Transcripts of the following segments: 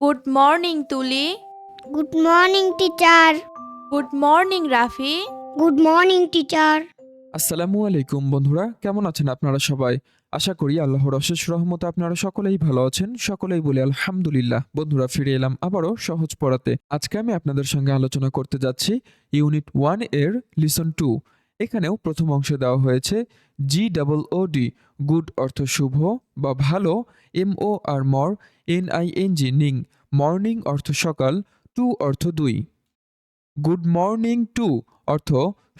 Good morning Tuli good morning teacher good morning Rafi good morning teacher আসসালামু আলাইকুম বন্ধুরা। কেমন আছেন আপনারা সবাই? আশা করি আল্লাহর অশেষ রহমতে আপনারা সকলেই ভালো আছেন। সকলেই বলে আলহামদুলিল্লাহ। বন্ধুরা ফিরে এলাম আবারও সহজ পড়াতে। আজকে আমি আপনাদের সঙ্গে আলোচনা করতে যাচ্ছি ইউনিট ওয়ানের লিসন টু এখানেও প্রথম অংশে দেওয়া হয়েছে G double O D good অর্থ শুভ বা ভালো এম ও আর মর N I N G Ning morning অর্থ সকাল, টু অর্থ দুই। গুড মর্নিং টু অর্থ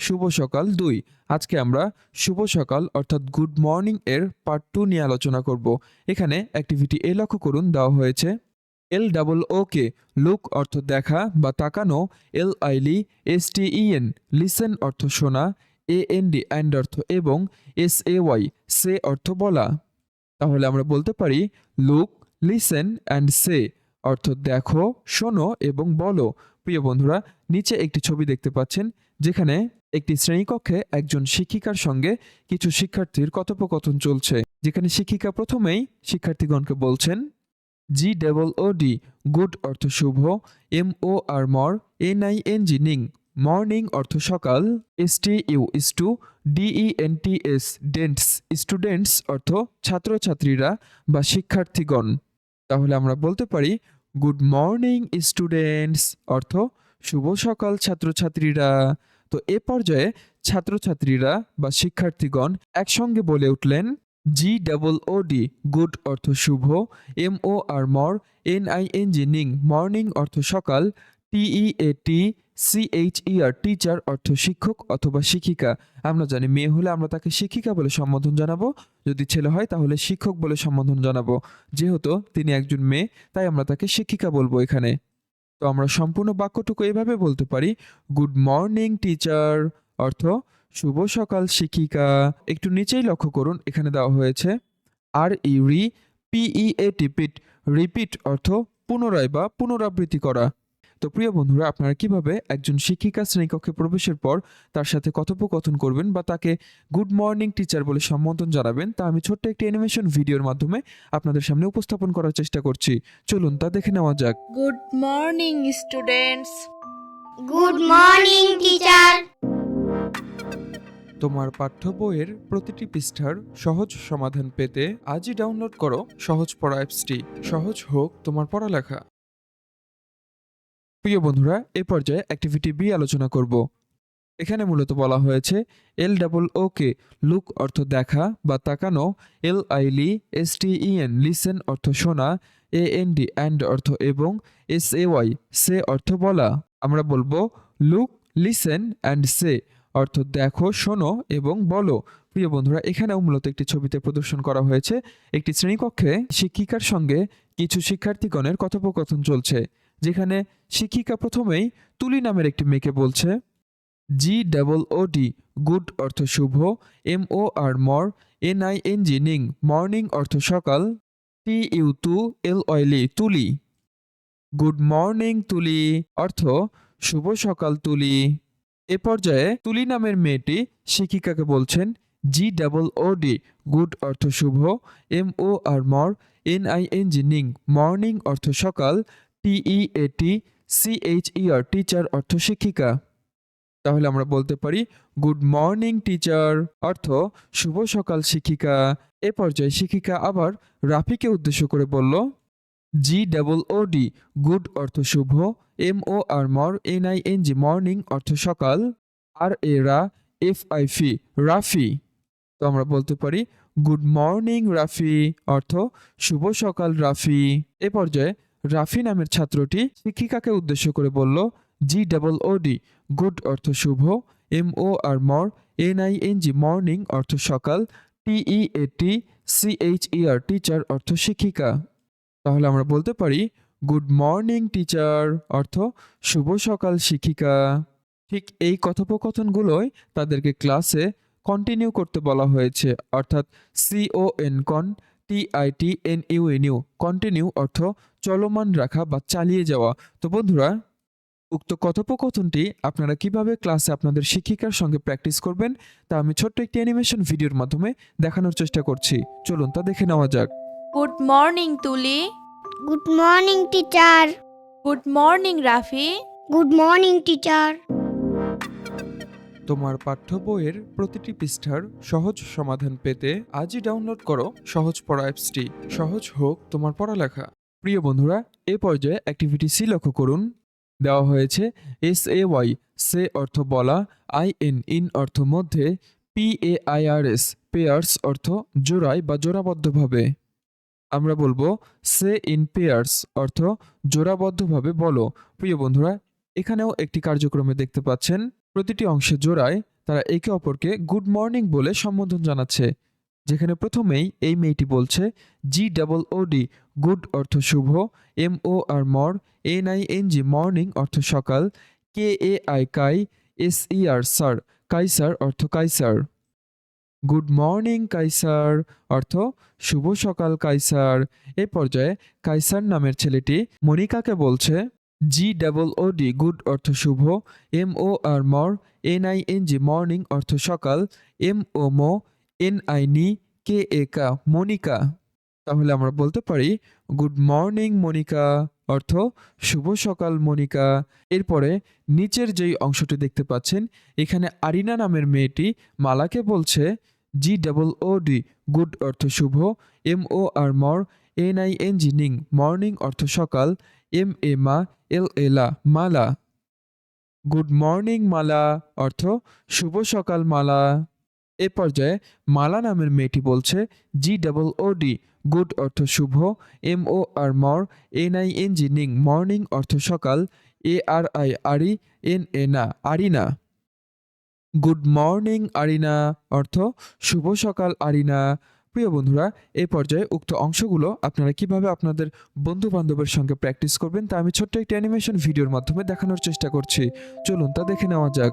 শুভ সকাল দুই। আজকে আমরা শুভ সকাল অর্থাৎ গুড মর্নিং এর পার্ট টু নিয়ে আলোচনা করব। এখানে অ্যাক্টিভিটি এ লক্ষ্য করুন দেওয়া হয়েছে এল ডাবল ও কে লুক অর্থ দেখা বা তাকানো এল আইলি এস টি ইএন লিসেন অর্থ শোনা এ এন ডি অ্যান্ড অর্থ এবং এস এ ওয়াই সে অর্থ বলা। তাহলে আমরা বলতে পারি লুক লিসেন অ্যান্ড সে অর্থ দেখো, শোনো এবং বলো। প্রিয় বন্ধুরা, নিচে একটি ছবি দেখতে পাচ্ছেন, যেখানে একটি শ্রেণীকক্ষে একজন শিক্ষিকার সঙ্গে কিছু শিক্ষার্থীর কথোপকথন চলছে। যেখানে শিক্ষিকা প্রথমেই শিক্ষার্থীগণকে বলছেন G double O D good অর্থ শুভ এম ও আর মর N I N G Ning morning অর্থ সকাল এস টি ইউ ইস two D E N T S ডেন্টস students অর্থ ছাত্রছাত্রীরা বা শিক্ষার্থীগণ। তাহলে আমরা বলতে পারি গুড মর্নিং স্টুডেন্টস অর্থ শুভ সকাল ছাত্রছাত্রীরা। তো এ পর্যায়ে ছাত্রছাত্রীরা বা শিক্ষার্থীগণ একসঙ্গে বলে উঠলেন G double O D good অর্থ শুভ এম ও আর মর N I N G Ning morning অর্থ সকাল T E A T C H E R teacher অর্থ শিক্ষক অথবা শিক্ষিকা। আমরা জানি মেয়ে হলে আমরা তাকে শিক্ষিকা বলে সম্বোধন জানাব। যদি ছেলে হয় তাহলে শিক্ষক বলে সম্বোধন জানাব। যেহেতু তিনি একজন মেয়ে, তাই আমরা তাকে শিক্ষিকা বলব এখানে। তো আমরা সম্পূর্ণ বাক্যটুকু এভাবে বলতে পারি। Good morning, teacher. অর্থ, শুভ সকাল, শিক্ষিকা। একটু নিচেই লক্ষ্য করুন, এখানে দেওয়া হয়েছে আর ই রি পিই এ টিপিট। রিপিট অর্থ পুনরায় বা পুনরাবৃত্তি করা। তো প্রিয় বন্ধুরা আপনারা কীভাবে একজন শিক্ষিকা শ্রেণীকক্ষে প্রবেশের পর তার সাথে কথোপকথন করবেন বা তাকে গুড মর্নিং টিচার বলে সম্বোধন জানাবেন তা আমি ছোট্ট একটি অ্যানিমেশন ভিডিওর মাধ্যমে আপনাদের সামনে উপস্থাপন করার চেষ্টা করছি। চলুন তা দেখে নেওয়া যাক। Good morning students. Good morning teacher. তোমার পাঠ্য বইয়ের প্রতিটি পৃষ্ঠার সহজ সমাধান পেতে আজই ডাউনলোড করো সহজ পড়া অ্যাপসটি। সহজ হোক তোমার পড়ালেখা। প্রিয় বন্ধুরা, এ পর্যায়ে অ্যাক্টিভিটি বি আলোচনা করব। এখানে মূলত বলা হয়েছে এল ডাবল ও কে লুক অর্থ দেখা বা তাকানো এল আইলি এস টি ইএন লিসেন অর্থ শোনা এ এন ডি অ্যান্ড অর্থ এবং এস এ ওয়াই সে অর্থ বলা। আমরা বলব লুক লিসেন অ্যান্ড সে অর্থ দেখো, শোনো এবং বলো। প্রিয় বন্ধুরা, এখানেও মূলত একটি ছবিতে প্রদর্শন করা হয়েছে একটি শ্রেণীকক্ষে শিক্ষিকার সঙ্গে কিছু শিক্ষার্থীগণের কথোপকথন চলছে। যেখানে শিক্ষিকা প্রথমেই তুলি নামের একটি মেয়েকে বলছে, G double O D, good অর্থ শুভ, এম ও আর মর, N I N G Ning morning অর্থ সকাল, টি ইউ টু এল অয়েলি তুলি। গুড মর্নিং, তুলি, অর্থ শুভ সকাল, তুলি। এ পর্যায়ে তুলি নামের মেয়েটি শিক্ষিকাকে বলছেন, G double O D, good অর্থ শুভ, এম ও আর মর, N I N G Ning morning অর্থ সকাল T E A T C H E teacher অর্থ শিক্ষিকা। তাহলে আমরা বলতে পারি গুড মর্নিং টিচার অর্থ, শুভ সকাল, শিক্ষিকা। এ পর্যায়ে শিক্ষিকা আবার রাফিকে উদ্দেশ্য করে বলল G double O D good অর্থ শুভ। এম ও আর মর N I N G morning অর্থ সকাল। আর এ রা এফ আই ফি রাফি। তো আমরা বলতে পারি গুড মর্নিং রাফি। অর্থ, শুভ সকাল, রাফি। এ পর্যায়ে রাফি নামের ছাত্রটি শিক্ষিকাকে উদ্দেশ্য করে বলল G double O D good অর্থ শুভ এম ও আর মর N I N G morning অর্থ সকাল T E A T C H E R teacher অর্থ শিক্ষিকা তাহলে আমরা বলতে পারি গুড মর্নিং টিচার অর্থ শুভ সকাল শিক্ষিকা ঠিক এই কথোপকথনগুলোই তাদেরকে ক্লাসে কন্টিনিউ করতে বলা হয়েছে অর্থাৎ সিও এন কন T I T N U N U continue অর্থ চলমান রাখা বা চালিয়ে যাওয়া তো বন্ধুরা উক্ত কথোপকথনটি আপনারা কীভাবে ক্লাসে আপনাদের শিক্ষিকার সঙ্গে প্র্যাকটিস করবেন তা আমি ছোট্ট একটি অ্যানিমেশন ভিডিওর মাধ্যমে দেখানোর চেষ্টা করছি চলুন তা দেখে নেওয়া যাক good morning Tuli Good morning, teacher. Good morning, Rafi. Good morning, teacher. তোমার পাঠ্য বইয়ের প্রতিটি পৃষ্ঠার সহজ সমাধান পেতে আজই ডাউনলোড করো সহজ পড়া অ্যাপসটি সহজ হোক তোমার পড়ালেখা প্রিয় বন্ধুরা, এ পর্যায়ে অ্যাক্টিভিটি সি লক্ষ্য করুন। দেওয়া হয়েছে এস এ ওয়াই সে অর্থ বলা আই এন ইন অর্থ মধ্যে P A I R S pairs অর্থ জোড়ায় বা জোড়াবদ্ধভাবে। আমরা বলব সে ইন পেয়ার্স অর্থ জোড়াবদ্ধভাবে বলো। প্রিয় বন্ধুরা, এখানেও একটি কার্যক্রমে দেখতে পাচ্ছেন, প্রতিটি অংশে জোড়ায়, তারা একে অপরকে গুড মর্নিং বলে সম্বোধন জানাচ্ছে। যেখানে প্রথমেই এই মেয়েটি বলছে, G double O D, good অর্থ শুভ, এম ও আর মর, N I N G morning অর্থ সকাল, K A I chi, S E R sir, Kaisar অর্থ কাইসার। গুড মর্নিং কাইসার অর্থ শুভ সকাল কাইসার। এ পর্যায়ে কাইসার নামের ছেলেটি মনিকাকে বলছে, G double O D, good অর্থ শুভ, M O R mor, N I N G morning অর্থ সকাল, M O mo N I ni K A কা মনিকা তাহলে আমরা বলতে পারি, গুড মর্নিং, মনিকা। অর্থ, শুভ সকাল, মনিকা। এরপরে নিচের যেই অংশটি দেখতে পাচ্ছেন, এখানে আরিনা নামের মেয়েটি মালাকে বলছে G double O D good অর্থ শুভ M O R mor N I N G ning morning অর্থ সকাল এম এ মা এল এলা মালা। গুড মর্নিং, মালা, অর্থ, শুভ সকাল, মালা। এ পর্যায়ে মালা নামের মেয়েটি বলছে G double O D good অর্থ শুভ M O R mor N I N G ning, morning অর্থ সকাল এ আর আই আরি এন এ না, আরিনা। গুড মর্নিং, আরিনা অর্থ, শুভ সকাল, আরিনা। প্রিয় বন্ধুরা এই পর্যায়ে উক্ত অংশগুলো আপনারা কীভাবে আপনাদের বন্ধু বান্ধবের সঙ্গে প্র্যাকটিস করবেন তা আমি ছোট্ট একটি অ্যানিমেশন ভিডিওর মাধ্যমে দেখানোর চেষ্টা করছি। চলুন তা দেখে নেওয়া যাক।